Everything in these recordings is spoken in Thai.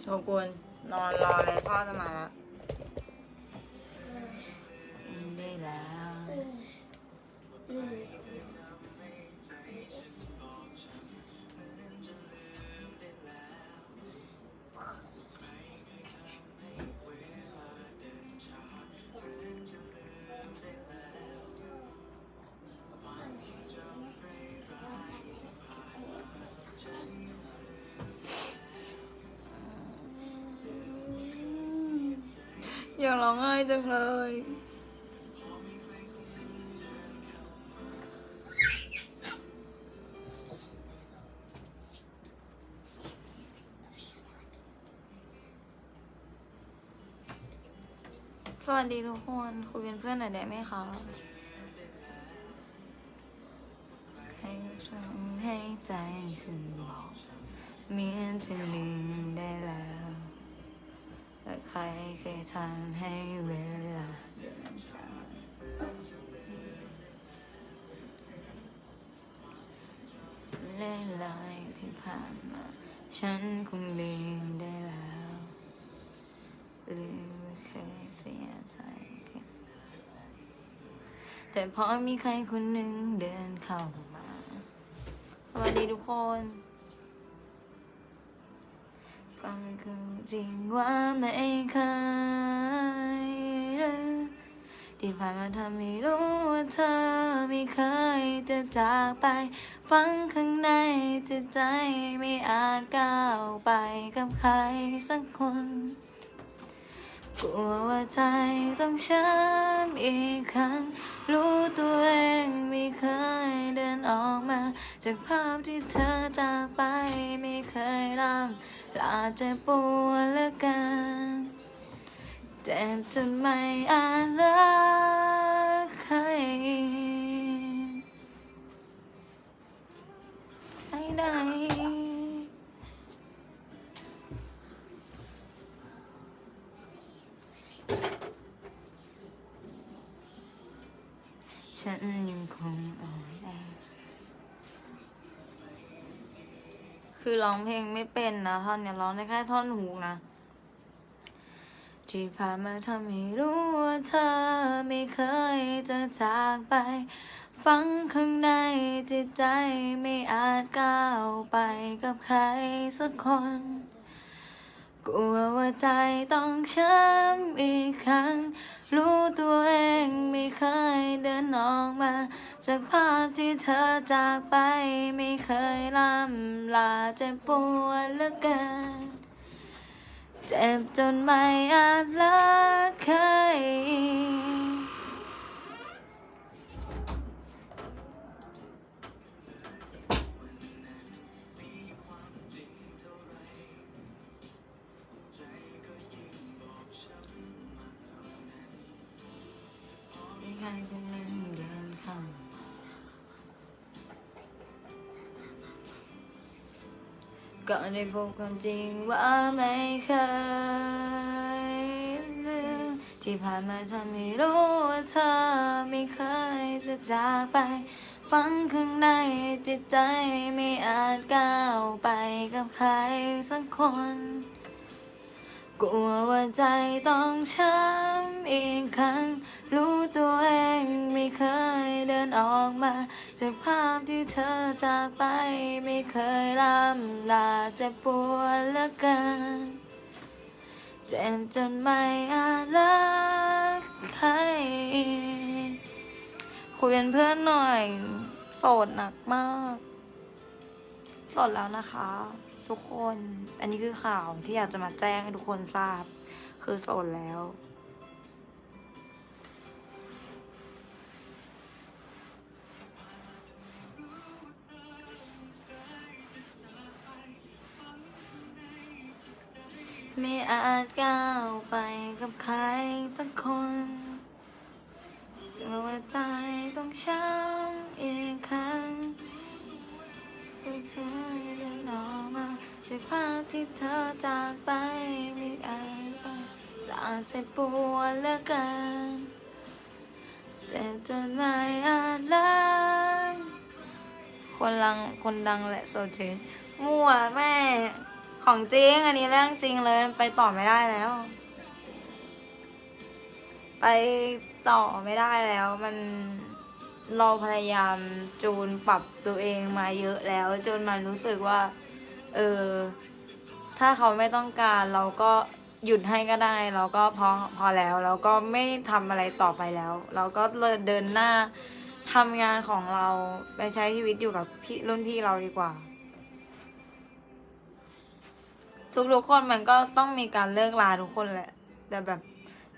โชกุนนอนรอเลยพ่อจะมาแล้ว เลย สวัสดีทุกคน คุยเป็นเพื่อนหน่อยได้ไหมคะใครทำให้ใจฉันบอกเมียนจะลืมได้แล้ว ใครเคยทำให้เวลาเดินช้าเล่ลายที่ผ่านมา ฉันคงลืมได้แล้วลืมไม่เคยเสียใจกันแต่พอมีใครคนหนึ่งเดินเข้ามา สวัสดีทุกคน ก็มันคือจริงว่าไม่เคยลืที่ผ่านมาทำให้รู้ว่าเธอไม่เคยจะจากไป ฟังข้างในจิตใจไม่อาจก้าวไปกับใครสักคน กลัวว่าใจต้องช้ำอีกครั้ง รู้ตัวเองไม่เคยเดินออกมา จากภาพที่เธอจากไปไม่เคยรำ ลาจ็บปวดเหลือเกินเจ็บจนไม่อาจรักใครให้ได้ฉันยังคงอ่อนแอ คือร้องเพลงไม่เป็นนะท่อนเนี่ยร้องได้แค่ท่อนหูนะที่ผ่านมาทำให้รู้ว่าเธอไม่เคยจะจากไป ฟังข้างในจิตใจไม่อาจก้าวไปกับใครสักคน กลัวว่าใจต้องช้ำอีกครั้ง รู้ตัวเองไม่เคยเดินออกมา จากภาพที่เธอจากไปไม่เคยลำลาเจ็บปวดเหลือเกิน เจ็บจนไม่อาจรักใคร ใครคนหนึ่งเดินข้ามาก่อนได้พบความจริงว่าไม่เคยลืมที่ผ่านมาทำให้รู้ว่าเธอไม่เคยจะจากไป ฟังข้างในจิตใจไม่อาจก้าวไปกับใครสักคนกลัวว่าใจต้องช้ำอีกครั้งรู้ ตัวเองไม่เคยเดินออกมา จากภาพที่เธอจากไปไม่เคยลำลาเจ็บปวดเหลือเกินเจ็บจนไม่อาจรักใครคุยเป็นเพื่อนหน่อย โสดหนักมากโสดแล้วนะคะ ทุกคน อันนี้คือข่าวที่อยากจะมาแจ้งให้ทุกคนทราบ คือโสดแล้ว ไม่อาจก้าวไปกับใครสักคนจะว่าใจต้องช้ำอีกครั้งเพื่อเธอเดินออกมาจากภาพที่เธอจากไปไม่อาจไปลาเจ็บปวดเหลือเกินแต่จนไม่อาจรักคนดังคนดังแหละโซเจมั่วแม่ ของจริงอันนี้เรื่องจริงเลย ไปต่อไม่ได้แล้ว ไปต่อไม่ได้แล้ว มันเราพยายามจูนปรับตัวเองมาเยอะแล้ว จนมันรู้สึกว่า เออ ถ้าเขาไม่ต้องการเราก็หยุดให้ก็ได้เราก็พอพอแล้วเราก็ไม่ทำอะไรต่อไปแล้ว เราก็เลยเดินหน้าทำงานของเราไปใช้ชีวิตอยู่กับพี่รุ่นพี่เราดีกว่า ทุกๆคนมันก็ต้องมีการเลิกลาทุกคนแหละ แต่แบบ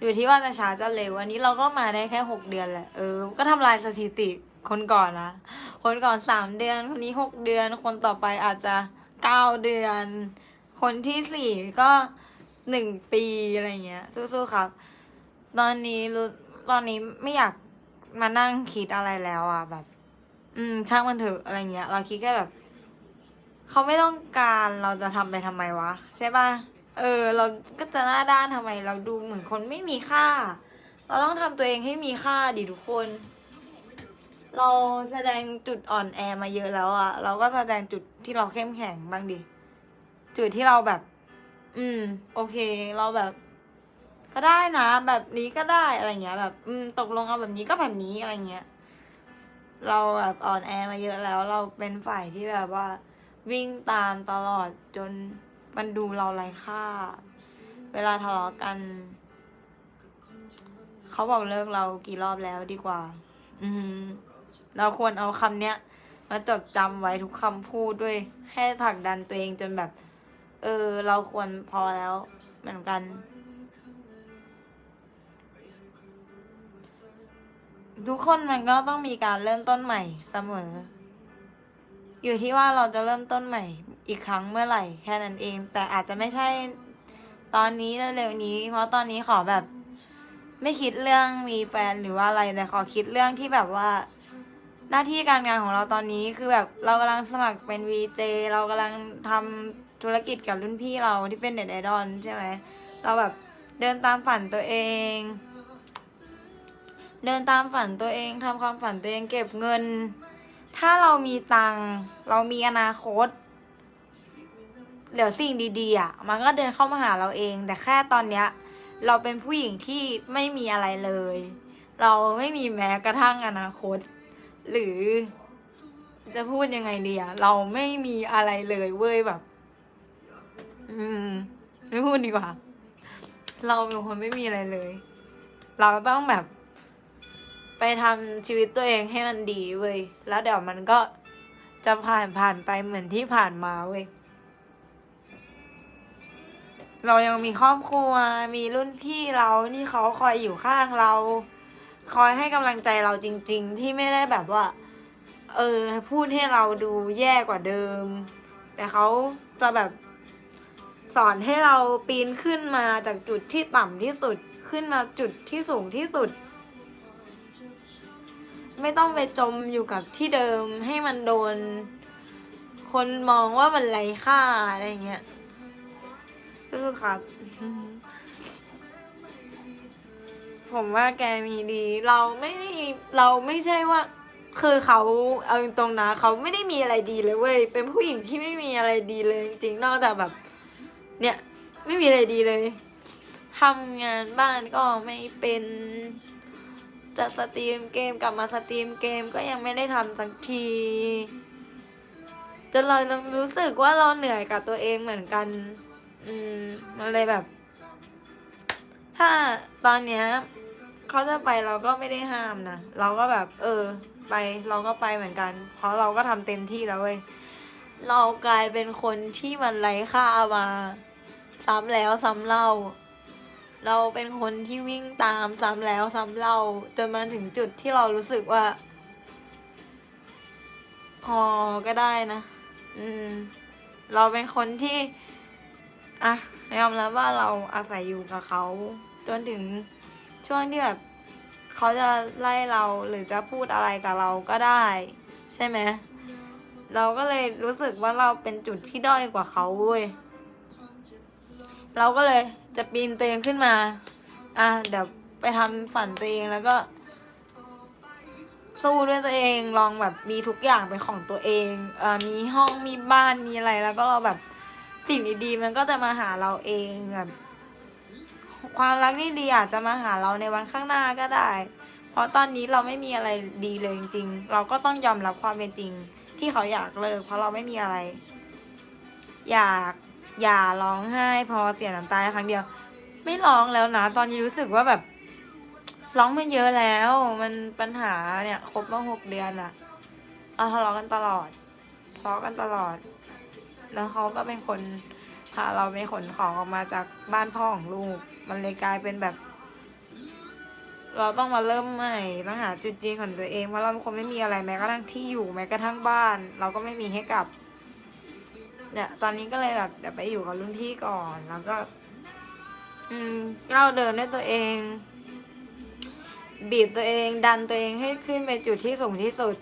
อยู่ที่ว่าจะช้าจะเร็วอันนี้เราก็มาได้แค่หกเดือนแหละเออ ก็ทำลายสถิติคนก่อนนะคนก่อนสามเดือน คนนี้หกเดือน คนต่อไปอาจจะเก้าเดือน คนที่สี่ก็หนึ่งปีอะไรเงี้ย สู้ๆครับ ตอนนี้รู้ตอนนี้ไม่อยากมานั่งคิดอะไรแล้วอะแบบ อืมช่างมันเถอะอะไรเงี้ย เราคิดแค่แบบ เขาไม่ต้องการเราจะทำไปทำไมวะ ใช่ป่ะ เออ เราก็จะหน้าด้านทำไม เราดูเหมือนคนไม่มีค่า เราต้องทำตัวเองให้มีค่าดิทุกคน เราแสดงจุดอ่อนแอมาเยอะแล้วอะเราก็แสดงจุดที่เราเข้มแข็งบ้างดิ จุดที่เราแบบ อืม โอเค เราแบบ ก็ได้นะ แบบนี้ก็ได้อะไรเงี้ย แบบ อืม ตกลงเอาแบบนี้ก็แบบนี้อะไรเงี้ย เราแบบอ่อนแอมาเยอะแล้ว เราเป็นฝ่ายที่แบบว่า วิ่งตามตลอดจนมันดูเราไร้ค่า เวลาทะเลาะกัน เขาบอกเลิกเรากี่รอบแล้วดีกว่า อืเราควรเอาคำเนี้ยมาจดจำไว้ทุกคำพูดด้วย ให้ผลักดันตัวเองจนแบบ เออ เราควรพอแล้ว เหมือนกัน ทุกคนมันก็ต้องมีการเริ่มต้นใหม่เสมอ อยู่ที่ว่าเราจะเริ่มต้นใหม่อีกครั้งเมื่อไหร่แค่นั้นเอง แต่อาจจะไม่ใช่ตอนนี้เร็วๆนี้ เพราะตอนนี้ขอแบบ ไม่คิดเรื่องมีแฟนหรือว่าอะไรแต่ขอคิดเรื่องที่แบบว่า หน้าที่การงานของเราตอนนี้คือแบบเรากำลังสมัครเป็น VJ เรากำลังทำธุรกิจกับรุ่นพี่เราที่เป็นเด็ดไอดอลใช่ไหมเราแบบเดินตามฝันตัวเอง เดินตามฝันตัวเองทำความฝันตัวเองเก็บเงิน ถ้าเรามีตังเรามีอนาคตเดี๋ยวสิ่งดีๆอะมันก็เดินเข้ามาหาเราเอง แต่แค่ตอนเนี้ย เราเป็นผู้หญิงที่ไม่มีอะไรเลย เราไม่มีแม้กระทั่งอนาคต หรือ จะพูดยังไงดีอะเราไม่มีอะไรเลยเว้ยแบบ อืมไม่พูดดีกว่า เราเป็นคนไม่มีอะไรเลย เราต้องแบบ ไปทำชีวิตตัวเองให้มันดีเว้ย แล้วเดี๋ยวมันก็จะผ่านผ่านไปเหมือนที่ผ่านมาเว้ย เรายังมีครอบครัว มีรุ่นพี่เราที่เขาคอยอยู่ข้างเรา คอยให้กำลังใจเราจริง ๆ ที่ไม่ได้แบบว่า เออ พูดให้เราดูแย่กว่าเดิม แต่เขาจะแบบสอนให้เราปีนขึ้นมาจากจุดที่ต่ำที่สุดขึ้นมาจุดที่สูงที่สุด ไม่ต้องไปจมอยู่กับที่เดิมให้มันโดน คนมองว่ามันไร้ค่าอะไรเงี้ยคือครับ ผมว่าแกมีดี เราไม่ได้เราไม่ใช่ว่า คือเขาเอาตรงนะเขาไม่ได้มีอะไรดีเลยเว้ยเป็นผู้หญิงที่ไม่มีอะไรดีเลยจริงนอกจากแบบ เนี่ย ไม่มีอะไรดีเลยทำงานบ้านก็ไม่เป็น จะสตรีมเกมกลับมาสตรีมเกมก็ยังไม่ได้ทำสักทีจนเรารู้สึกว่าเราเหนื่อยกับตัวเองเหมือนกัน อืม มันเลยแบบ ถ้าตอนเนี้ยเขาจะไปเราก็ไม่ได้ห้ามนะ เราก็แบบ เออ ไปเราก็ไปเหมือนกัน เพราะเราก็ทำเต็มที่แล้วเว้ย เรากลายเป็นคนที่มันไร้ค่ามาซ้ำแล้วซ้ำเล่า เราเป็นคนที่วิ่งตามซ้ำแล้วซ้ำเล่าจนมาถึงจุดที่เรารู้สึกว่า พอก็ได้นะ อืม เราเป็นคนที่ อะยอมรับว่าเราอาศัยอยู่กับเขาจนถึงช่วงที่แบบเขาจะไล่เราหรือจะพูดอะไรกับเราก็ได้ ใช่ไหมเราก็เลยรู้สึกว่าเราเป็นจุดที่ด้อยกว่าเขาเว้ย เราก็เลยจะปีนตัวเองขึ้นมา อะเดี๋ยวไปทำฝันตัวเองแล้วก็ สู้ด้วยตัวเองลองแบบมีทุกอย่างเป็นของตัวเองเอ่อมีห้องมีบ้านมีอะไรแล้วก็เราแบบสิ่งดีๆ มันก็จะมาหาเราเองแบบความรักที่ดีอาจจะมาหาเราในวันข้างหน้าก็ได้ เพราะตอนนี้เราไม่มีอะไรดีเลยจริงๆ เราก็ต้องยอมรับความเป็นจริง ที่เขาอยากเลิกเพราะเราไม่มีอะไร อยาก อย่าร้องไห้ พอเสียน้ำตาครั้งเดียว ไม่ร้องแล้วนะ ตอนนี้รู้สึกว่าแบบ ร้องมาเยอะแล้ว มันปัญหาเนี่ยครบมาหกเดือนอะเราทะเลาะกันตลอดทะเลาะกันตลอด แล้วเขาก็เป็นคนพาเราไปขนของออกมาจากบ้านพ่อของลูก มันเลยกลายเป็นแบบ เราต้องมาเริ่มใหม่ต้องหาจุดยืนของตัวเองเพราะเราเป็นคนไม่มีอะไรแม้กระทั่งที่อยู่แม้กระทั่งบ้าน เราก็ไม่มีให้กลับ เนี่ยตอนนี้ก็เลยแบบเดี๋ยวไปอยู่กับรุ่นพี่ก่อนแล้วก็ อืมก้าวเดินด้วยตัวเอง บีบตัวเอง ดันตัวเองให้ขึ้นไปจุดที่สูงที่สุด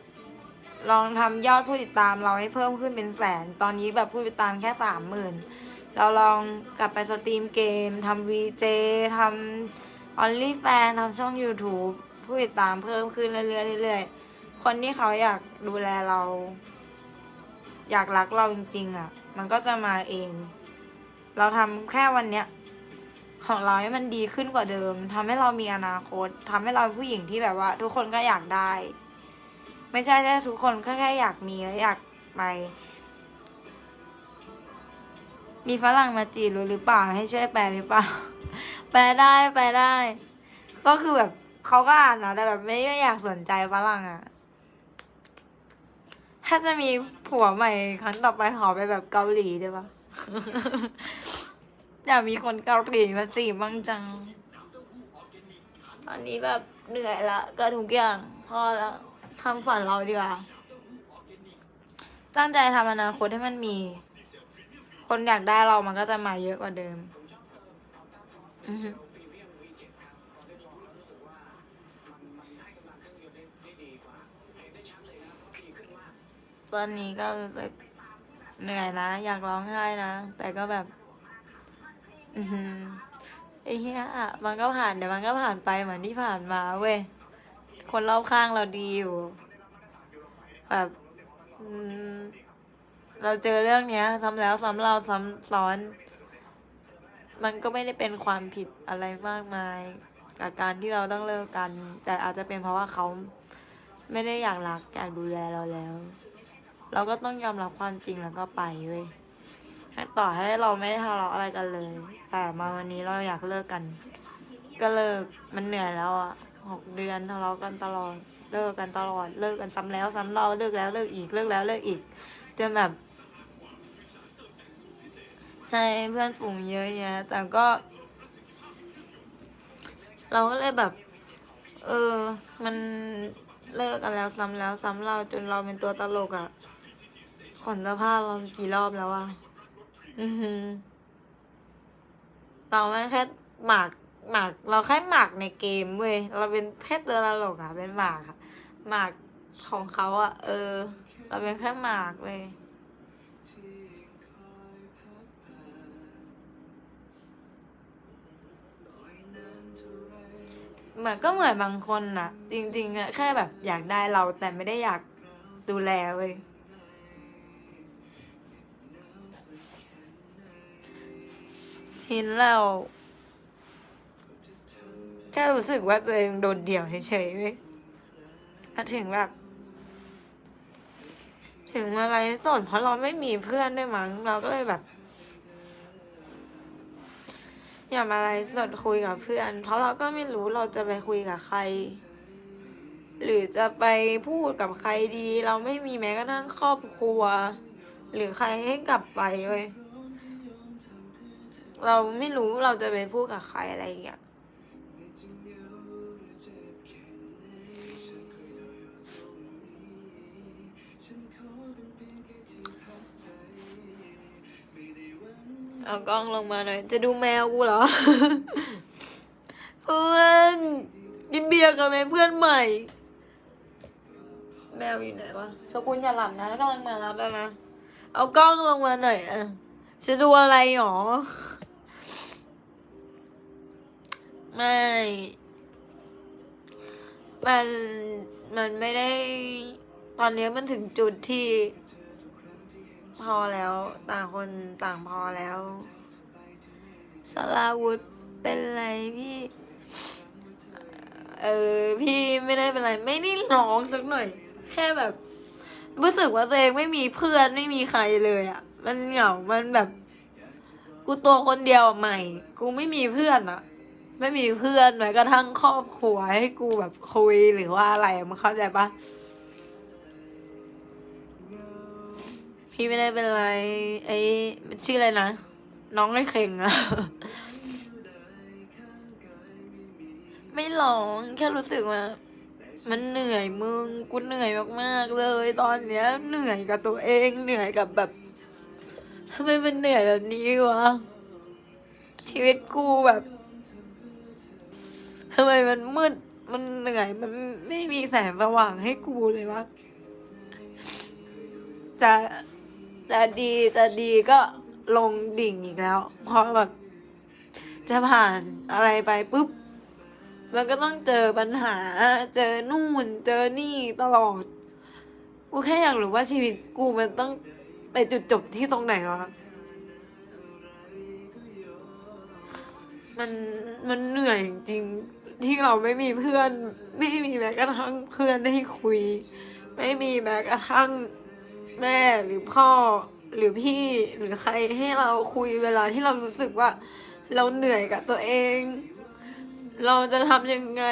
ลองทำยอดผู้ติดตามเราให้เพิ่มขึ้นเป็นแสน ตอนนี้แบบผู้ติดตามแค่สามหมื่นเราลองกลับไปสตรีมเกมทำวีเจทำออลลี่แฟนทำช่อง YouTube ผู้ติดตามเพิ่มขึ้นเรื่อยๆเรื่อยๆคนที่เขาอยากดูแลเรา อยากรักเราจริง ๆ อะ มันก็จะมาเอง เราทำแค่วันเนี้ยของเราให้มันดีขึ้นกว่าเดิมทำให้เรามีอนาคตทำให้เราเป็นผู้หญิงที่แบบว่า ทุกคนก็อยากได้ ไม่ใช่แค่ทุกคนแค่แค่อยากมีและอยากไป มีฝรั่งมาจีบรู้หรือเปล่าให้ช่วยแปลหรือเปล่า แปลได้แปลได้ ก็คือแบบเขาก็อ่านนะแต่แบบไม่ได้อยากสนใจฝรั่งอะ ถ้าจะมีผัวใหม่ครั้งต่อไปขอไปแบบเกาหลีได้ปะอยากมีคนเกาหลีมาจีบบ้างจัง ตอนนี้แบบเหนื่อยละก็ทุกอย่างพอแล้วทำฝันเราดีกว่า ตั้งใจทำอนาคตให้มันมี คนอยากได้เรามันก็จะมาเยอะกว่าเดิม อือ ตอนนี้ก็รู้สึกเหนื่อยนะ อยากร้องไห้นะ แต่ก็แบบ อือหือไอ้เหี้ยอะมันก็ผ่านเดี๋ยวมันก็ผ่านไปเหมือนที่ผ่านมาเว้ย คนรอบข้างเราดีอยู่ แบบเราเจอเรื่องเนี้ย ซ้ำแล้วซ้ำเล่าซ้ำซ้อน มันก็ไม่ได้เป็นความผิดอะไรมากมายกับการที่เราต้องเลิกกัน แต่อาจจะเป็นเพราะว่าเขาไม่ได้อยากรักอยากดูแลเราแล้ว เราก็ต้องยอมรับความจริงแล้วก็ไปเว้ยต่อให้เราไม่ได้ทะเลาะอะไรกันเลย แต่มาวันนี้เราอยากเลิกกัน ก็เลิกมันเหนื่อยแล้วอะหกเดือนทะเลาะกันตลอด เลิกกันตลอด เลิกกันซ้ำแล้วซ้ำเล่าเลิกแล้วเลิกอีกเลิกแล้วเลิกอีกจนแบบใช่เพื่อนฝูงเยอะแยะแต่ก็ เราก็เลยแบบ เออ มันเลิกกันแล้วซ้ำแล้วซ้ำเล่าจนเราเป็นตัวตลกอะ่ะ ขนเสภาเรากี่รอบแล้วอะอือหือเราแค่หมากหมาก เราแค่หมากในเกมเว้ย เราเป็นแค่ตัวตลกอะเป็นหมากอะหมากของเขาอะเออ เราเป็นแค่หมากเว้ยเหมือนก็เหมือนบางคนน่ะจริงๆอะแค่แบบอยากได้เราแต่ไม่ได้อยากดูแลเว้ย ชินแล้วแค่รู้สึกว่าตัวเองโดดเดี่ยวเฉยๆเว้ยมาถึงแบบ ถึงมาไลฟ์สดเพราะเราไม่มีเพื่อนด้วยมั้ง เราก็เลยแบบ อย่ามาไลฟ์สดคุยกับเพื่อน เพราะเราก็ไม่รู้เราจะไปคุยกับใคร หรือจะไปพูดกับใครดี เราไม่มีแม้กระทั่งครอบครัว หรือใครให้กลับไปเว้ย เราไม่รู้เราจะไปพูดกับใครอะไรอย่างเงี้ยเอากล้องลงมาหน่อย จะดูแมวกูเหรอ เพื่อนกินเบียร์กันไหมเพื่อนใหม่ แมวอยู่ไหนวะโชกุนอย่าหลับนะกำลังมารับแล้วนะ เอากล้องลงมาหน่อยอะจะดูอะไรหรอ ไม่ มัน มันไม่ได้ ตอนนี้มันถึงจุดที่ พอแล้ว ต่างคนต่างพอแล้วสลาวุธเป็นไรพี่ เออ พี่ไม่ได้เป็นไร ไม่ได้ร้องสักหน่อย แค่แบบ รู้สึกว่าตัวเองไม่มีเพื่อนไม่มีใครเลยอะ่ะ มันเหงา มันแบบ กูตัวคนเดียวใหม่ กูไม่มีเพื่อนอะ่ะ ไม่มีเพื่อนแม้กระทั่งครอบครัวให้กูแบบคุยหรือว่าอะไรอะมึงเข้าใจปะพี่ไม่ได้เป็นไร ไอ้ชื่ออะไรนะ น้องไอ้เข่งอะไม่ร้องแค่รู้สึกว่ามันเหนื่อยมึงกูเหนื่อยมากๆเลย ตอนเนี้ย เหนื่อยกับตัวเองเหนื่อยกับแบบทำไมมันเหนื่อยแบบนี้วะชีวิตกูแบบำไมมันมืด มันเหนื่อย มันไม่มีแสงสว่างให้กูเลยวะ จะจะดีจะดีก็ลงดิ่งอีกแล้วเพราะแบบ จะผ่านอะไรไปปุ๊บ มันก็ต้องเจอปัญหา เจอนู่น เจอนี่ตลอด กูแค่อยากรู้ว่าชีวิตกูมันต้องไปจุดจบที่ตรงไหนวะมันมันเหนื่อยจริง ที่เราไม่มีเพื่อน ไม่มีแม้กระทั่งเพื่อนให้คุย ไม่มีแม้กระทั่งแม่หรือพ่อหรือพี่หรือใครให้เราคุยเวลาที่เรารู้สึกว่า เราเหนื่อยกับตัวเอง เราจะทำยังไง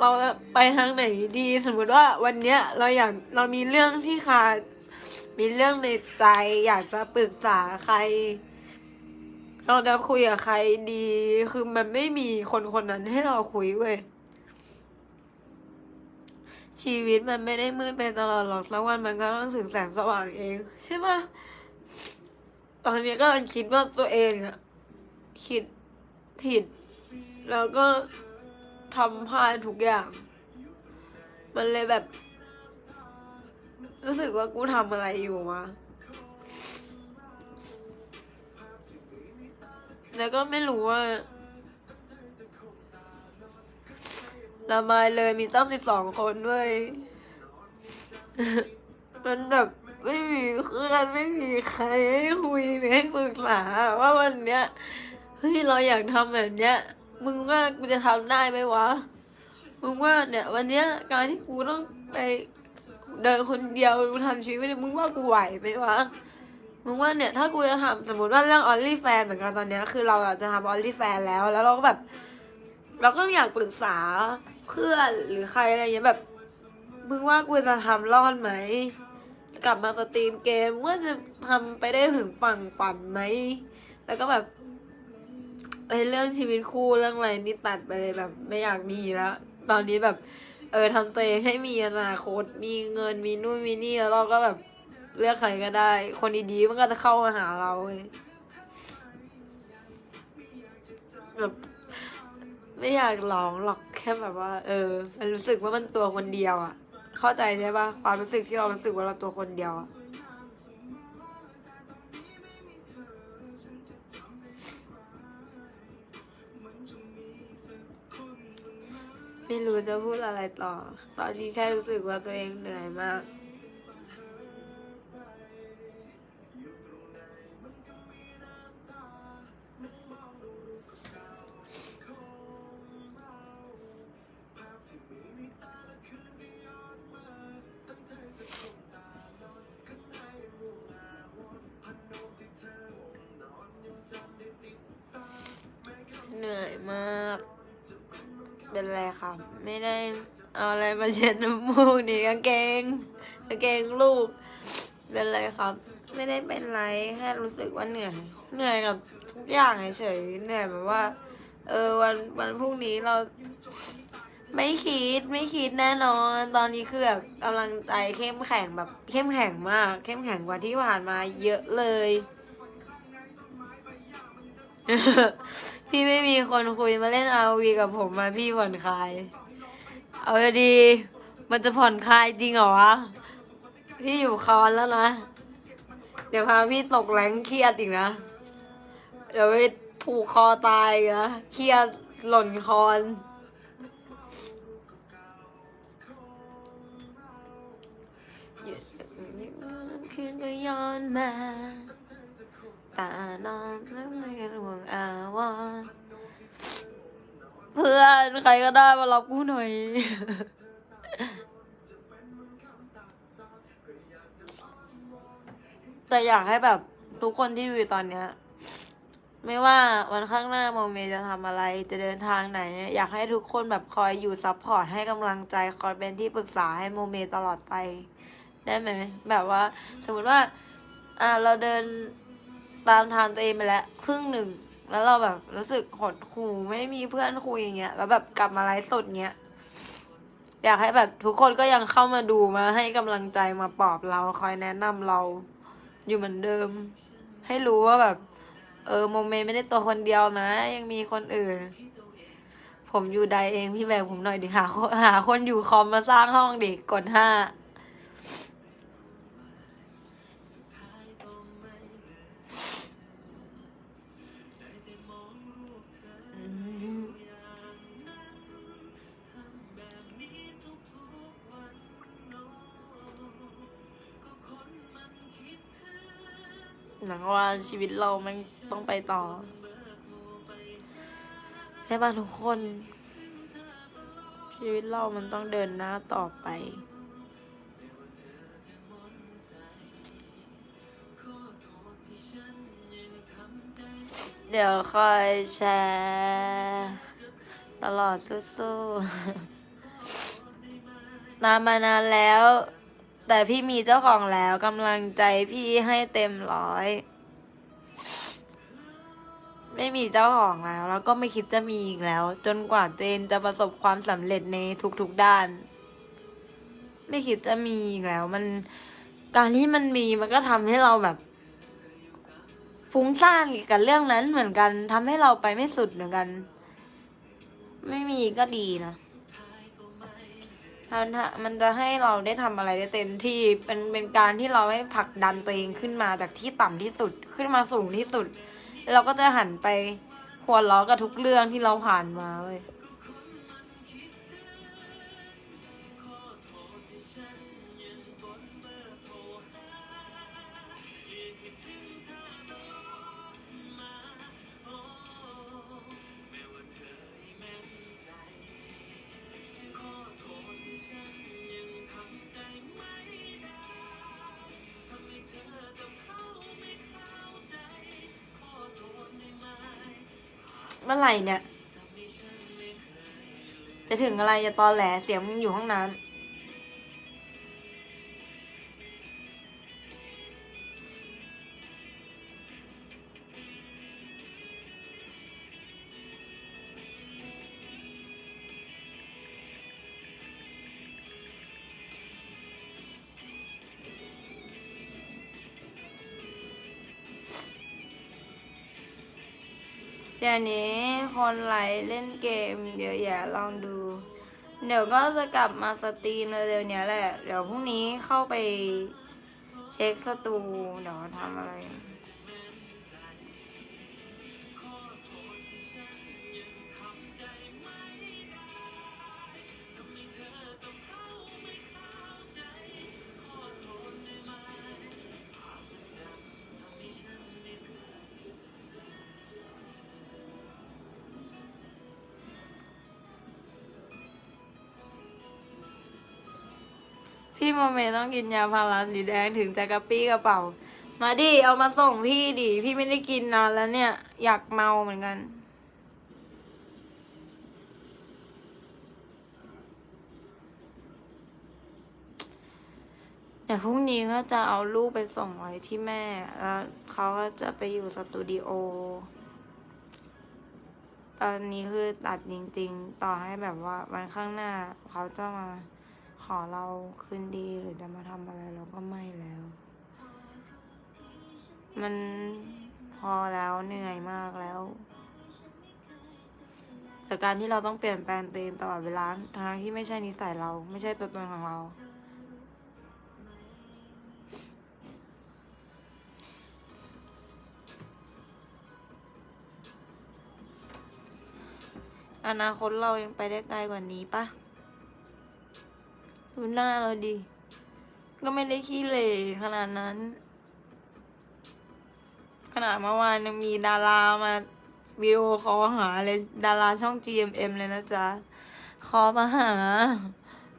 เราจะไปทางไหนดี สมมติว่าวันเนี้ยเราอยากเรามีเรื่องที่คามีเรื่องในใจอยากจะปรึกษาใคร เราจะคุยกับใครดี คือมันไม่มีคนคนนั้นให้เราคุยเว้ย ชีวิตมันไม่ได้มืดไปตลอดหรอกสักวันมันก็ต้องถึงแสงสว่างเอง ใช่ปะตอนนี้ก็กำลังคิดว่าตัวเองอะคิดผิด แล้วก็ทำพลาดทุกอย่าง มันเลยแบบ รู้สึกว่ากูทำอะไรอยู่วะ แล้วก็ไม่รู้ว่าละไมาเลยมีตั้งสิบสองคนด้วย มันแบบไม่มีเพื่อนไม่มีใครให้คุยให้ปรึกษาว่าวันเนี้ยเฮ้ยเราอยากทำแบบเนี้ย มึงว่ากูจะทำได้ไหมวะ มึงว่าเนี่ย วันเนี้ยการที่กูต้องไปเดินคนเดียวกูทำชีวิตเนี่ยมึงว่ากูไหวไหมวะ มึงว่าเนี่ยถ้ากูจะทำสมมติว่าเรื่องออลลี่แฟนเหมือนกันตอนเนี้ยคือเราอะจะทำออลลี่แฟนแล้วแล้วเราก็แบบ เราก็อยากปรึกษาเพื่อนหรือใครอะไรเงี้ยแบบ มึงว่ากูจะทำรอดไหมกลับมาสตรีมเกมว่าจะทำไปได้ถึงฝั่งฝันไหมแล้วก็แบบไอ้เรื่องชีวิตคู่เรื่องอะไรนี่ตัดไปเลยแบบ ไม่อยากมีแล้ว ตอนนี้แบบ เออทำตัวเองให้มีอนาคตมีเงินมีนู่นมีนี่แล้วเราก็แบบ เลือกใครก็ได้ คนดีๆมันก็จะเข้ามาหาเราเว้ยแบบไม่อยากร้องหรอกแค่แบบว่า เออ มันรู้สึกว่ามันตัวคนเดียวอะเข้าใจใช่ปะความรู้สึกที่เรารู้สึกว่าเราตัวคนเดียวอะไม่รู้จะพูดอะไรต่อ ตอนนี้แค่รู้สึกว่าตัวเองเหนื่อยมาก เหนื่อยมาก เป็นไรครับ ไม่ได้เอาอะไรมาเช็ดน้ำมูกนี่กางเกงกางเกงลูก เป็นไรครับ ไม่ได้เป็นไรแค่รู้สึกว่าเหนื่อย เหนื่อยกับทุกอย่างเฉยเหนื่อยแบบว่า เออวันวันพรุ่งนี้เราไม่คิดไม่คิดแน่นอน ตอนนี้คือแบบกำลังใจเข้มแข็งแบบเข้มแข็งมาก เข้มแข็งกว่าที่ผ่านมาเยอะเลย พี่ไม่มีคนคุยมาเล่นอาวีกับผมมาพี่ผ่อนคลาย เอาดีมันจะผ่อนคลายจริงเหรอพี่อยู่คอนแล้วนะ เดี๋ยวพาพี่ตกแรงเครียดอีกนะ เดี๋ยวไปผูกคอตายนะเครียดหล่นคอนคืนก็ย้อนมา ตานอนแล้วไม่กันห่วงอาวรณ์เพื่อนใครก็ได้มารับกูหน่อย แต่อยากให้แบบทุกคนที่ดูอยู่ตอนเนี้ย ไม่ว่าวันข้างหน้าโมเมจะทำอะไรจะเดินทางไหน อยากให้ทุกคนแบบคอยอยู่ซัพพอร์ตให้กำลังใจคอยเป็นที่ปรึกษาให้โมเมตลอดไป ได้ไหม แบบว่า สมมติว่า อ่าเราเดิน ตามทางตัวเองไปแล้วครึ่งหนึ่ง แล้วเราแบบรู้สึกหดหูไม่มีเพื่อนคุยอย่างเงี้ย แล้วแบบกลับมาไลฟ์สดเงี้ย อยากให้แบบทุกคนก็ยังเข้ามาดูมาให้กำลังใจมาปลอบเราคอยแนะนำเราอยู่เหมือนเดิม ให้รู้ว่าแบบ เออโมเมไม่ได้ตัวคนเดียวนะ ยังมีคนอื่น ผมอยู่ใดเองพี่แบกผมหน่อยดิหาหาคนอยู่คอมมาสร้างห้องเดิกดห้า นังว่าชีวิตเรามันต้องไปต่อใช่ป่ะทุกคน ชีวิตเรามันต้องเดินหน้าต่อไป เดี๋ยวคอยแชร์ตลอดสู้ๆนานมานานแล้ว แต่พี่มีเจ้าของแล้วกำลังใจพี่ให้เต็มร้อย ไม่มีเจ้าของแล้ว แล้วก็ไม่คิดจะมีอีกแล้ว จนกว่าตัวเองจะประสบความสำเร็จในทุกๆด้าน ไม่คิดจะมีอีกแล้ว มันการที่มันมีมันก็ทำให้เราแบบฟุ้งซ่านกับเรื่องนั้นเหมือนกันทำให้เราไปไม่สุดเหมือนกัน ไม่มีก็ดีนะ มันมันจะให้เราได้ทำอะไรได้เต็มที่เป็นเป็นการที่เราให้ผลักดันตัวเองขึ้นมาจากที่ต่ำที่สุดขึ้นมาสูงที่สุด เราก็จะหันไปหัวเราะกับทุกเรื่องที่เราผ่านมาเว้ย มื่อไหร่เนี่ย จะถึงอะไรจะตอแหลเสียงมึงอยู่ห้องน้ำ เดี๋ยวนี้คนไลฟ์เล่นเกมเยอะแยะลองดู เดี๋ยวก็จะกลับมาสตรีมเร็วๆนี้แหละ เดี๋ยวพรุ่งนี้เข้าไปเช็คสตูเดี๋ยวทำอะไร พี่โมเมต้องกินยาพาราสีแดงถึงจะกระปี้กระเป๋า มาดิเอามาส่งพี่ดิพี่ไม่ได้กินนานแล้วเนี่ย อยากเมาเหมือนกันเดี๋ยวพรุ่งนี้ก็จะเอาลูกไปส่งไว้ที่แม่ แล้วเขาก็จะไปอยู่สตูดิโอ ตอนนี้คือตัดจริง ๆ ต่อให้แบบว่าวันข้างหน้าเขาจะมา ขอเราคืนดีหรือจะมาทำอะไรเราก็ไม่แล้ว มันพอแล้วเหนื่อยมากแล้วแต่การที่เราต้องเปลี่ยนแปลงตัวเองตลอดเวลาทางที่ไม่ใช่นิสัยเรา ไม่ใช่ตัวตนของเรา อนาคตเรายังไปได้ไกลกว่านี้ปะ ดูหน้าเราดิ ก็ไม่ได้ขี้เหร่ขนาดนั้น ขนาดเมื่อวานยังมีดารามาวิดีโอคอลหาเลยดาราช่อง GMM เลยนะจ๊ะ คอมาหา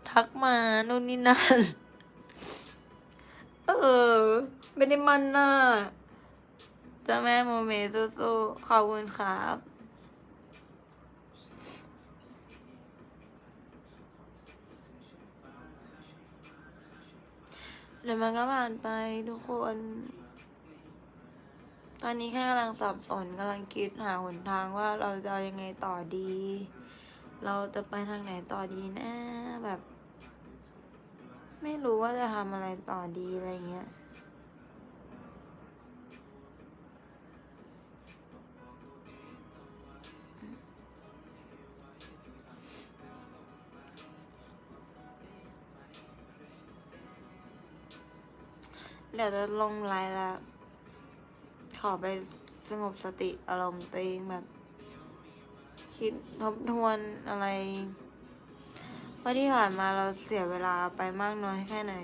ทักมานู่นนี่นั่น เออ ไม่ได้มันน่ะเจ้าแม่โมเมสู้ๆขอบคุณครับ เดี๋ยวมันก็ผ่านไปทุกคน ตอนนี้แค่กำลังสับสนกำลังคิดหาหนทางว่าเราจะเอายังไงต่อดี เราจะไปทางไหนต่อดีนะแบบ ไม่รู้ว่าจะทำอะไรต่อดีอะไรเงี้ย เดี๋ยวจะลงไลน์แล้วขอไปสงบสติอารมณ์ตัวเองแบบ คิดทบทวนอะไร ว่าที่ผ่านมาเราเสียเวลาไปมากน้อยแค่ไหน